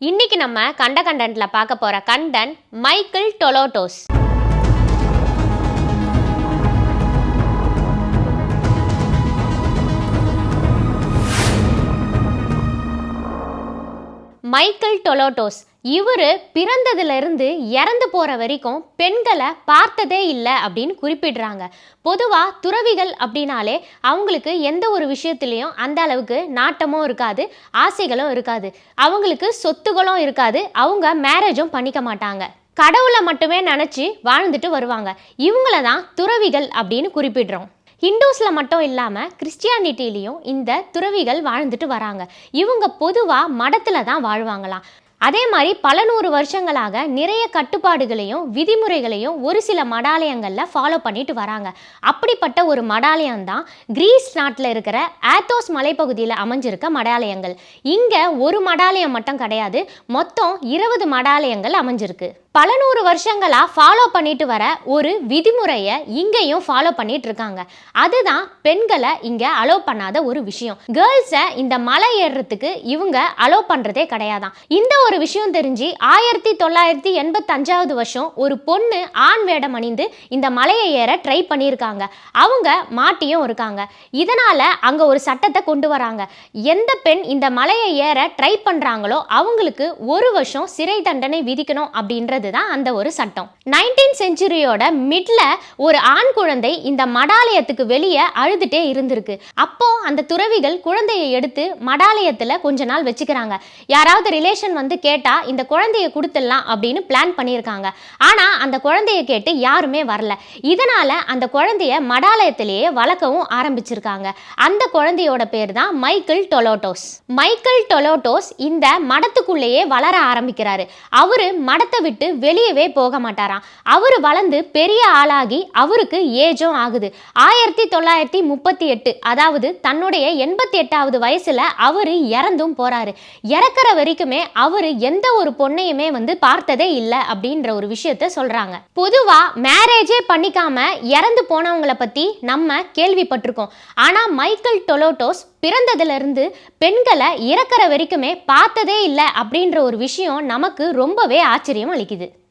இன்னைக்கு நம்ம கண்ட கண்டன்ட்ல பார்க்க போற கண்டன் மைக்கேல் டொலோட்டோஸ் மைக்கேல் டொலோட்டோஸ். இவர் பிறந்ததுலேருந்து இறந்து போகிற வரைக்கும் பெண்களை பார்த்ததே இல்லை அப்படின்னு குறிப்பிடுறாங்க. பொதுவாக துறவிகள் அப்படின்னாலே அவங்களுக்கு எந்த ஒரு விஷயத்துலேயும் அந்த அளவுக்கு நாட்டமும் இருக்காது ஆசைகளும் இருக்காது. அவங்களுக்கு சொத்துகளும் இருக்காது அவங்க மேரேஜும் பண்ணிக்க மாட்டாங்க. கடவுளை மட்டுமே நினச்சி வாழ்ந்துட்டு வருவாங்க. இவங்கள தான் துறவிகள் அப்படின்னு குறிப்பிடுறோம். ஹிந்துஸில் மட்டும் இல்லாமல் கிறிஸ்டியானிட்டிலையும் இந்த துறவிகள் வாழ்ந்துட்டு வராங்க. இவங்க பொதுவாக மடத்தில் தான் வாழ்வாங்களாம். அதே மாதிரி பல நூறு வருஷங்களாக நிறைய கட்டுப்பாடுகளையும் விதிமுறைகளையும் ஒரு சில மடாலயங்களில் ஃபாலோ பண்ணிட்டு வராங்க. அப்படிப்பட்ட ஒரு மடாலயம் தான் கிரீஸ் நாட்டில் இருக்கிற ஆத்தோஸ் மலைப்பகுதியில் அமைஞ்சிருக்க மடாலயங்கள். இங்கே ஒரு மடாலயம் மட்டும் கிடையாது மொத்தம் இருபது மடாலயங்கள் அமைஞ்சிருக்கு. பல நூறு வருஷங்களாக ஃபாலோ பண்ணிட்டு வர ஒரு விதிமுறையை இங்கேயும் ஃபாலோ பண்ணிட்டு இருக்காங்க. அதுதான் பெண்களை இங்கே அலோவ் பண்ணாத ஒரு விஷயம். கேர்ள்ஸை இந்த மலை ஏறுறதுக்கு இவங்க அலோவ் பண்ணுறதே கிடையாதான். இந்த ஒரு விஷயம் தெரிஞ்சு ஆயிரத்தி தொள்ளாயிரத்தி எண்பத்தஞ்சாவது வருஷம் ஒரு பொண்ணு ஆண் வேடம் அணிந்து இந்த மலையை ஏற ட்ரை பண்ணியிருக்காங்க. அவங்க மாட்டியும் இருக்காங்க. இதனால் அங்கே ஒரு சட்டத்தை கொண்டு வராங்க. எந்த பெண் இந்த மலையை ஏற ட்ரை பண்ணுறாங்களோ அவங்களுக்கு ஒரு வருஷம் சிறை தண்டனை விதிக்கணும் அப்படின்றது தான் அந்த ஒரு சட்டம். நைன்டீன் செஞ்சுரியோட மிட்ல ஒரு ஆண் குழந்தை இந்த மடாலயத்துக்கு வெளியே அழுதுட்டே இருந்திருக்கு. அப்போ அந்த துறவிகள் குழந்தையை எடுத்து மடாலயத்தில் கொஞ்ச நாள் வச்சுக்கிறாங்க. யாராவது ரிலேஷன் வந்து கேட்டா இந்த குழந்தைய கொடுத்துடலாம் அப்படின்னு பிளான் பண்ணியிருக்காங்க. ஆனா அந்த குழந்தைய கேட்டு யாருமே வரல. இதனால அந்த குழந்தைய மடாலயத்திலேயே வளர்க்கவும் ஆரம்பிச்சிருக்காங்க. அந்த குழந்தையோட பேர் தான் மைக்கேல் டொலோட்டோஸ். மைக்கேல் டொலோட்டோஸ் இந்த மடத்துக்குள்ளேயே வளர ஆரம்பிக்கிறாரு. அவரு மடத்தை விட்டு வெளியவே போக மாட்டாராம். அவர் வளர்ந்து பெரிய ஆளாகி அவருக்கு ஏஜும் ஆகுது. ஆயிரத்தி தொள்ளாயிரத்தி முப்பத்தி எட்டு அதாவது தன்னுடைய எண்பத்தி எட்டாவது வயசுல அவரு இறந்தும் போறாரு. இறக்குற வரைக்குமே அவரு எந்த ஒரு பொண்ணையுமே வந்து பார்த்ததே இல்லை அப்படின்ற ஒரு விஷயத்த சொல்றாங்க. பொதுவா மேரேஜே பண்ணிக்காம இறந்து போனவங்கள பத்தி நம்ம கேள்விப்பட்டிருக்கோம். ஆனா மைக்கேல் டொலோட்டோஸ் பிறந்ததுல இருந்து பெண்களை இறக்குற வரைக்குமே பார்த்ததே இல்லை அப்படின்ற ஒரு விஷயம் நமக்கு ரொம்பவே ஆச்சரியம் அளிக்குது.